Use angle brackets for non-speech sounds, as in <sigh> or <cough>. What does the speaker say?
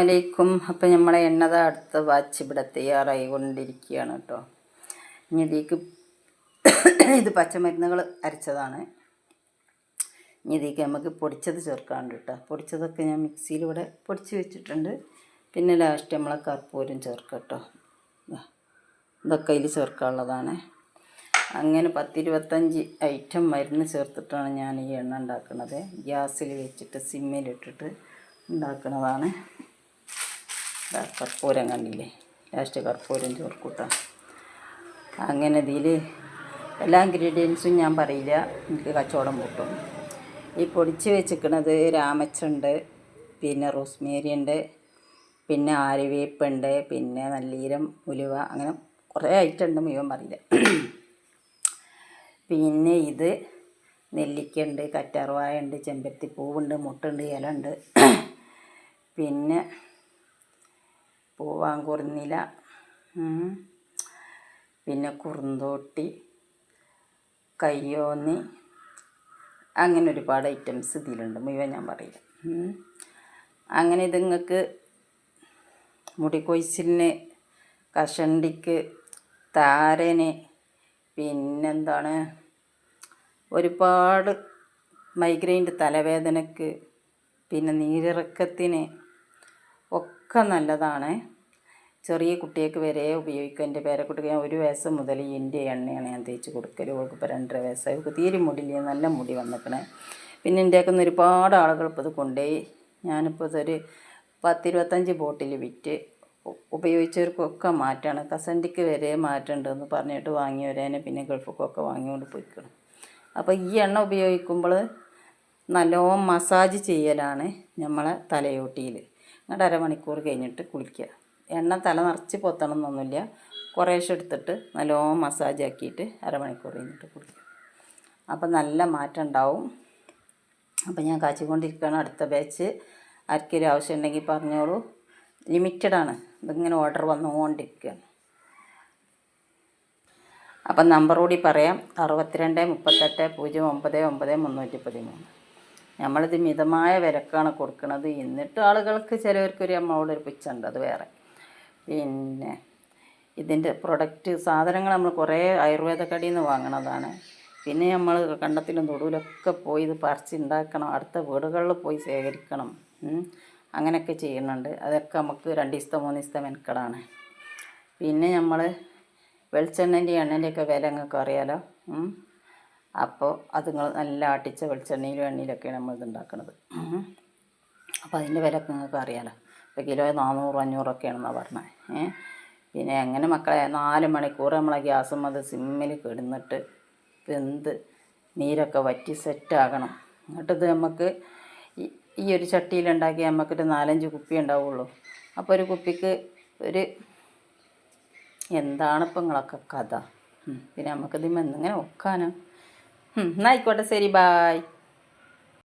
അലൈക്കും അപ്പം നമ്മളെ എണ്ണത അടുത്ത വാച്ച് ഇവിടെ തയ്യാറായി കൊണ്ടിരിക്കുകയാണ് കേട്ടോ ഇനി <coughs> ഇത് പച്ചമരുന്നുകൾ അരച്ചതാണ്. ഇനി നമുക്ക് പൊടിച്ചത് ചേർക്കാണ്ട് കേട്ടോ പൊടിച്ചതൊക്കെ ഞാൻ മിക്സിയിൽ ഇവിടെ പൊടിച്ച് വെച്ചിട്ടുണ്ട്. പിന്നെ ലാസ്റ്റ് നമ്മളെ കർപ്പൂരം ചേർക്കാം കേട്ടോ ഇതൊക്കെ അതിൽ ചേർക്കാനുള്ളതാണ്. അങ്ങനെ പത്തിരുപത്തഞ്ച് ഐറ്റം മരുന്ന് ചേർത്തിട്ടാണ് ഞാൻ ഈ എണ്ണ ഉണ്ടാക്കുന്നത്. ഗ്യാസിൽ വെച്ചിട്ട് സിമ്മിലിട്ടിട്ട് ഉണ്ടാക്കുന്നതാണ്. കർപ്പൂരം കണ്ടില്ലേ? ലാസ്റ്റ് കർപ്പൂരം ചോർക്കൂട്ട അങ്ങനെ ഇതിൽ എല്ലാ ഇൻഗ്രീഡിയൻസും ഞാൻ പറയില്ല. എനിക്ക് കച്ചവടം കൂട്ടും ഈ പൊടിച്ച് വെച്ചിരിക്കണത് രാമച്ചുണ്ട് പിന്നെ റോസ്മേരി ഉണ്ട് പിന്നെ ആര്യവേപ്പുണ്ട് പിന്നെ നല്ലീരം ഉലുവ അങ്ങനെ കുറേ ഐറ്റം ഉണ്ട് മുഴുവൻ പറയില്ല. പിന്നെ ഇത് നെല്ലിക്കയുണ്ട് കറ്റാർവാഴ ഉണ്ട് ചെമ്പരത്തി പൂവുണ്ട് മുട്ടുണ്ട് ഇല ഉണ്ട് പിന്നെ പൂവാങ്കുറുന്നില ഉം. പിന്നെ കുറുന്തോട്ടി കയ്യോന്നി അങ്ങനെ ഒരുപാട് ഐറ്റംസ് ഇതിലുണ്ട്. മുഴുവൻ ഞാൻ പറയില്ല. അങ്ങനെ ഇത് നിങ്ങൾക്ക് മുടി കൊയ്ച്ചിലിന് കഷണ്ടിക്ക് താരന് പിന്നെന്താണ്? ഒരുപാട് മൈഗ്രെയിന്റെ തലവേദനക്ക് പിന്നെ നീരിറക്കത്തിന് ഒക്കെ നല്ലതാണ്. ചെറിയ കുട്ടികൾക്ക് വരെ ഉപയോഗിക്കും എന്റെ പേരക്കുട്ടിക്ക് ഞാൻ ഒരു വയസ്സ് മുതൽ എന്റെ എണ്ണയാണ് ഞാൻ തേച്ച് കൊടുക്കൽ അവൾക്ക് ഇപ്പോൾ രണ്ടര വയസ്സായി. അവൾക്ക് തീരെ മുടിയില്ല. നല്ല മുടി വന്നിക്കണേ. പിന്നെ എന്റെ നിന്ന് ഒരുപാട് ആളുകൾ ഇപ്പോൾ ഇത് കൊണ്ടുപോയി. ഞാനിപ്പോൾ ഇതൊരു പത്തിരുപത്തഞ്ച് ബോട്ടിൽ വിറ്റ് ഉപയോഗിച്ചവർക്കൊക്കെ മാറ്റാണ്. കസണ്ടിക്ക് വരെ മാറ്റമുണ്ടെന്ന് പറഞ്ഞിട്ട് വാങ്ങി വാങ്ങിയവരേനെ പിന്നെ ഗൾഫിക്കൊക്കെ വാങ്ങിക്കൊണ്ട് പോയിക്കണം. അപ്പോൾ ഈ എണ്ണ ഉപയോഗിക്കുമ്പോൾ നല്ലോണം മസാജ് ചെയ്യലാണ് നമ്മളെ തലയോട്ടിയിൽ എന്നിട്ട് അരമണിക്കൂർ കഴിഞ്ഞിട്ട് കുളിക്കുക. എണ്ണ തല നിറച്ച് പൊത്തണം എന്നൊന്നുമില്ല കുറേശ്ശെ എടുത്തിട്ട് നല്ലോണം മസാജ് ആക്കിയിട്ട് അരമണിക്കൂർ കഴിഞ്ഞിട്ട് കുടിക്കും. അപ്പം നല്ല മാറ്റം ഉണ്ടാവും. അപ്പം ഞാൻ കാച്ചിക്കൊണ്ടിരിക്കുകയാണ്. അടുത്ത ബാച്ച് ആർക്കൊരു ആവശ്യം ഉണ്ടെങ്കിൽ പറഞ്ഞോളൂ. ലിമിറ്റഡാണ് ഇതിങ്ങനെ ഓർഡർ വന്നുകൊണ്ടിരിക്കുകയാണ്. അപ്പം നമ്പർ കൂടി പറയാം. അറുപത്തിരണ്ട് മുപ്പത്തെട്ട് പൂജ്യം ഒമ്പത് ഒമ്പത് മുന്നൂറ്റി പതിമൂന്ന്. നമ്മളിത് മിതമായ വിലക്കാണ് കൊടുക്കുന്നത് എന്നിട്ട് ആളുകൾക്ക് ചിലവർക്കൊരു എമൗണ്ട് ഒരു പുച്ഛുണ്ട് അത് വേറെ. പിന്നെ ഇതിന്റെ പ്രൊഡക്റ്റ് സാധനങ്ങൾ നമ്മൾ കുറേ ആയുർവേദ കടയിൽ നിന്ന് വാങ്ങണതാണ്. പിന്നെ നമ്മൾ കണ്ടത്തിലും തൊടുവിലൊക്കെ പോയി ഇത് പറിച്ച് ഉണ്ടാക്കണം. അടുത്ത വീടുകളിൽ പോയി ശേഖരിക്കണം. അങ്ങനെയൊക്കെ ചെയ്യുന്നുണ്ട്. അതൊക്കെ നമുക്ക് രണ്ട് ദിവസത്തെ മൂന്ന് ദിവസത്തെ മെനക്കെടാണ്. പിന്നെ നമ്മൾ വെളിച്ചെണ്ണന്റെ എണ്ണന്റെയൊക്കെ വില നിങ്ങൾക്ക് അറിയാലോ. അപ്പോൾ അത് നിങ്ങൾ നല്ല ആട്ടിച്ച വെളിച്ചെണ്ണയിലും എണ്ണയിലൊക്കെയാണ് നമ്മൾ ഇത് ഉണ്ടാക്കുന്നത് അപ്പോൾ അതിന്റെ വില നിങ്ങൾക്ക് അറിയാലോ. ഇപ്പോൾ കിലോ നാനൂറ് അഞ്ഞൂറൊക്കെയാണെന്നാണ് പറഞ്ഞത്. ഏ? പിന്നെ എങ്ങനെ മക്കളെ നാല് മണിക്കൂർ നമ്മളെ ഗ്യാസും അത് സിമ്മിൽ കിടന്നിട്ട് വെന്ത് നീരൊക്കെ വറ്റി സെറ്റാകണം. എന്നിട്ടിത് നമുക്ക് ഈ ഒരു ചട്ടിയിലുണ്ടാക്കി നമുക്കൊരു നാലഞ്ച് കുപ്പി ഉണ്ടാവുള്ളൂ. അപ്പോൾ ഒരു കുപ്പിക്ക് ഒരു എന്താണ് ഇപ്പം നിങ്ങളൊക്കെ കഥ. പിന്നെ നമുക്കിത് എന്നിങ്ങനെ ഒക്കാനോ. എന്നായിക്കോട്ടെ ശരി ബായ്